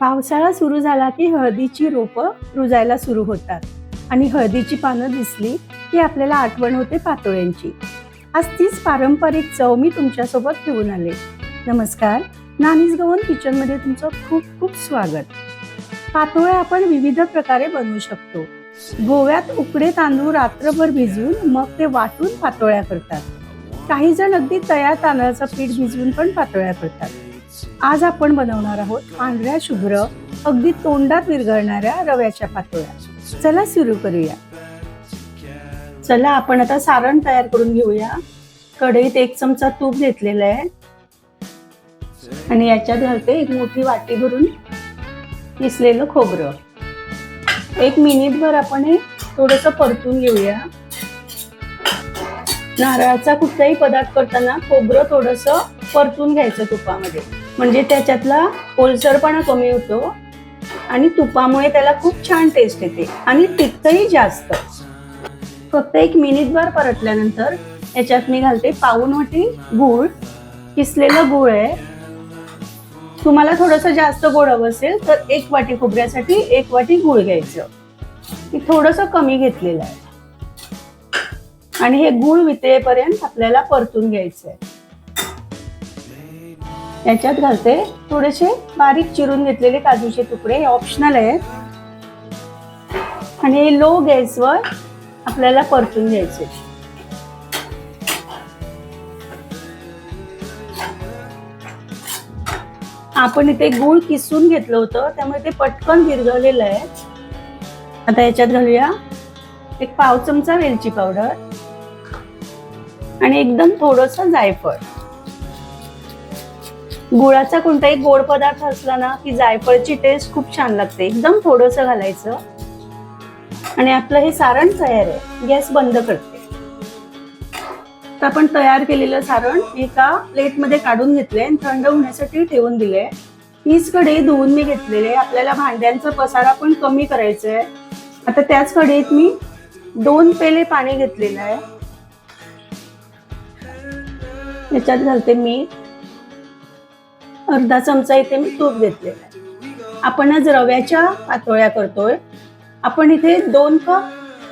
पावसाळा सुरू झाला की हळदीची रोपं रुजायला सुरू होतात. आणि हळदीची पानं दिसली की आपल्याला आठवण होते पातोळ्यांची. आज तीच पारंपरिक चव मी तुमच्यासोबत घेऊन आले. नमस्कार. नानीज गवन किचनमध्ये तुमचं खूप खूप स्वागत. पातोळ्या आपण विविध प्रकारे बनवू शकतो. गोव्यात उकडे तांदूळ रात्रभर भिजवून मग ते वाटून पातोळ्या करतात. काही जण अगदी तयार तांदळाचं पीठ भिजवून पण पातोळ्या करतात. आज आपण बनवणार आहोत पांढऱ्या शुभ्र अगदी तोंडात विरघळणाऱ्या रव्याच्या पातोळ्या. चला सुरू करूया. चला आपण आता सारण तयार करून घेऊया. कढईत एक चमचा तूप घेतलेला आहे. आणि याच्यात घालते एक मोठी वाटी भरून किसलेलं खोबरं. एक मिनिटभर आपण हे थोडस परतून घेऊया. नारळाचा कुठलाही पदार्थ करताना खोबरं थोडस परतून घ्यायचं तुपामध्ये. म्हणजे त्याच्यातला ओलसरपणा कमी होतो आणि तुपामुळे त्याला खूप छान टेस्ट येते आणि टिकतही जास्त. फक्त एक मिनिटभर परतल्यानंतर याच्यात मी घालते पाऊन वाटी गूळ. किसलेलं गूळ आहे. तुम्हाला थोडस जास्त गोड हवं असेल तर एक वाटी खोबऱ्यासाठी एक वाटी गूळ घ्यायचं. मी थोडस कमी घेतलेलं आहे. आणि हे गूळ वितळेपर्यंत आपल्याला परतून घ्यायचं आहे याच्यात घालते थोडेसे बारीक चिरून घेतलेले काजूचे तुकडे ऑप्शनल आहेत. आणि लो गॅसवर आपल्याला परतून घ्यायचे आपण इथे गूळ किसून घेतलं होतं त्यामुळे ते पटकन विरघळलेलं आहे. आता याच्यात घालूया एक पाव चमचा वेलची पावडर. आणि एकदम थोडस जायफळ. गुळाचा कोणताही गोड पदार्थ असला ना की जायफळची टेस्ट खूप छान लागते. एकदम थोडस घालायचं. आणि आपलं हे सारण तयार आहे. गॅस बंद करते. तर आपण तयार केलेलं सारण एका प्लेटमध्ये काढून घेतले आणि थंड होण्यासाठी ठेवून दिले हीच कढई धुवून मी घेतलेले आपल्याला भांड्यांचा पसारा पण कमी करायचा आहे. आता त्याच कढईत मी दोन पेले पाणी घेतलेलं आहे. याच्यात घालते मी. अर्धा चमचा इथे मी तूप घेतलेला आहे. आपण आज रव्याच्या पातोळ्या करतोय. आपण इथे दोन कप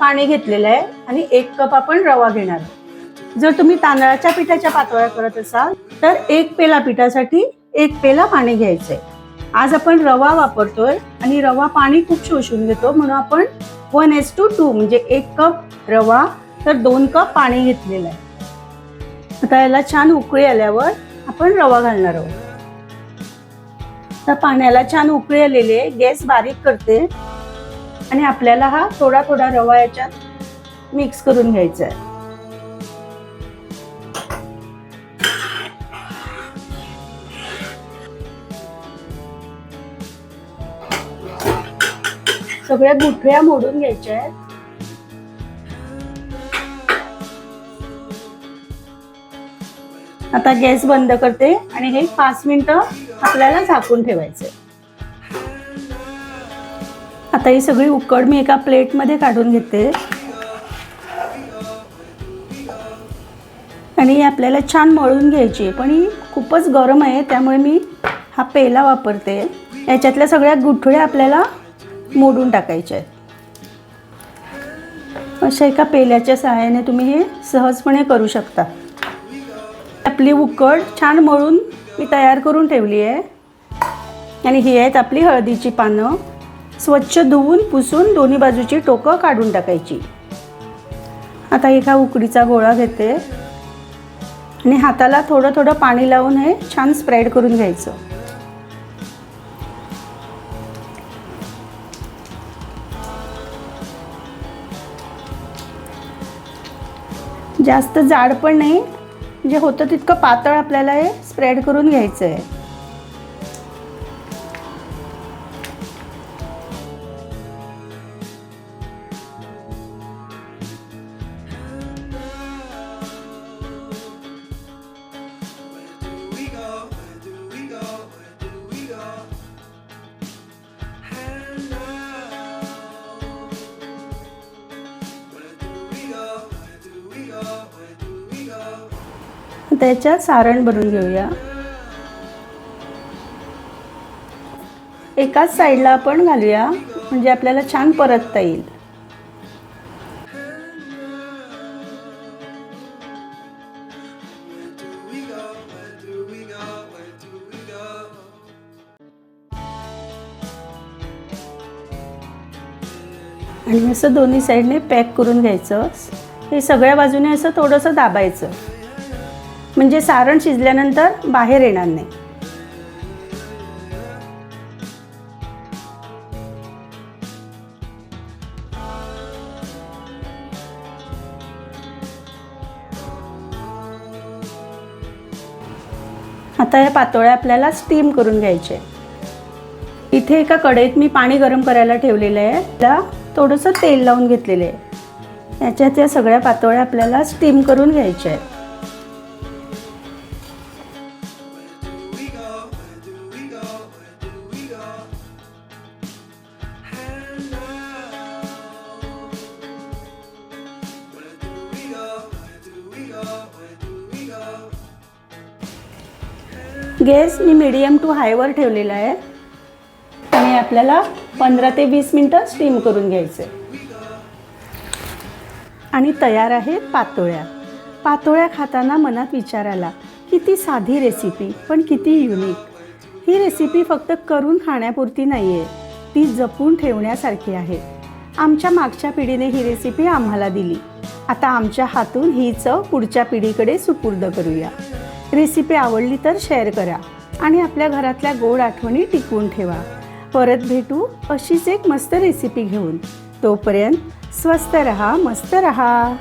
पाणी घेतलेलं आहे आणि एक कप आपण रवा घेणार आहोत जर तुम्ही तांदळाच्या पिठाच्या पातोळ्या करत असाल तर एक पेला पिठासाठी एक पेला पाणी घ्यायचंय. आज आपण रवा वापरतोय आणि रवा पाणी खूप शोषून घेतो म्हणून आपण वन एस टू टू म्हणजे एक कप रवा तर दोन कप पाणी घेतलेलं आहे. आता याला छान उकळी आल्यावर आपण रवा घालणार आहोत. तर पाण्याला छान उकळी आलेली आहे. गॅस बारीक करते. आणि आपल्याला हा थोडा थोडा रवा याच्यात मिक्स करून घ्यायचा आहे. सगळ्या गुठळ्या मोडून घ्यायच्या आहेत. आता गॅस बंद करते आणि हे पाच मिनिटं आपल्याला झाकून ठेवायचे. आता ही सगळी उकड मी एका प्लेटमध्ये काढून घेते. आणि ही आपल्याला छान मळून घ्यायची आहे पण ही खूपच गरम आहे त्यामुळे मी हा पेला वापरते. याच्यातल्या सगळ्या गुठळ्या आपल्याला मोडून टाकायच्या आहेत. अशा एका पेल्याच्या सहाय्याने तुम्ही हे सहजपणे करू शकता. आपली उकड छान मळून मी तयार करून ठेवली आहे. आणि ही आहेत आपली हळदीची पानं. स्वच्छ धुवून पुसून दोन्ही बाजूची टोकं काढून टाकायची. आता एका उकडीचा गोळा घेते. आणि हाताला थोडं थोडं पाणी लावून हे छान स्प्रेड करून घ्यायचं. जास्त जाड पण नाही जे होतं तितकं पातळ आपल्याला हे स्प्रेड करून घ्यायचं आहे त्याच्यात सारण भरून घेऊया. एकाच साईडला आपण घालूया म्हणजे आपल्याला छान परतता येईल. आणि असं दोन्ही साईडने पॅक करून घ्यायचं. हे सगळ्या बाजूने असं थोडंसं दाबायचं. म्हणजे सारण शिजल्यानंतर बाहेर येणार नाही. आता या पातोळ्या आपल्याला स्टीम करून घ्यायचे इथे एका कढईत मी पाणी गरम करायला ठेवलेलं आहे. त्याला थोडंसं तेल लावून घेतलेलं आहे. याच्यात या सगळ्या पातोळ्या आपल्याला स्टीम करून घ्यायच्या आहेत. गॅस मी मिडियम टू हायवर ठेवलेला आहे. आणि आपल्याला पंधरा ते वीस मिनटं स्टीम करून घ्यायचं आहे आणि तयार आहे पातोळ्या. पातोळ्या खाताना मनात विचार आला किती साधी रेसिपी पण किती युनिक ही रेसिपी फक्त करून खाण्यापुरती नाही आहे ती जपून ठेवण्यासारखी आहे. आमच्या मागच्या पिढीने ही रेसिपी आम्हाला दिली. आता आमच्या हातून ही चव पुढच्या पिढीकडे सुपूर्द करूया. रेसिपी आवडली तर शेअर करा आणि आपल्या घरातल्या गोड आठवणी टिकवून ठेवा. परत भेटू अशीच एक मस्त रेसिपी घेऊन. तोपर्यंत स्वस्त रहा मस्त रहा.